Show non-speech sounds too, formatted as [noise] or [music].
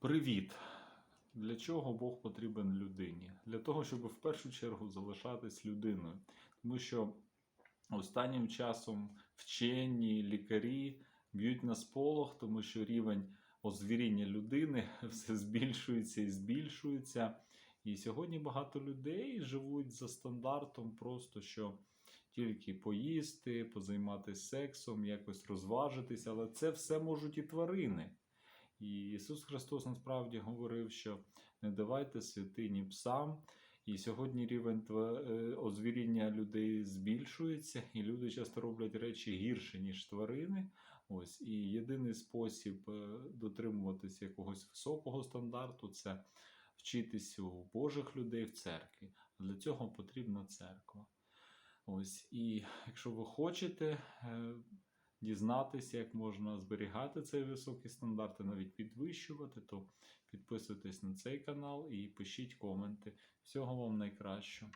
Привіт! Для чого Бог потрібен людині? Для того, щоб в першу чергу залишатись людиною. Тому що останнім часом вчені, лікарі б'ють на сполох, тому що рівень озвіріння людини [laughs] все збільшується і збільшується. І сьогодні багато людей живуть за стандартом, просто що тільки поїсти, позайматися сексом, якось розважитися, але це все можуть і тварини. І Ісус Христос насправді говорив, що не давайте святині псам. І сьогодні рівень е, озвіріння людей збільшується, і люди часто роблять речі гірше, ніж тварини. Ось і єдиний спосіб е, дотримуватися якогось високого стандарту це вчитись у Божих людей в церкві. Для цього потрібна церква. Ось, і якщо ви хочете е, дізнатися, як можна зберігати цей високий стандарт і навіть підвищувати, то підписуйтесь на цей канал і пишіть коменти. Всього вам найкращого.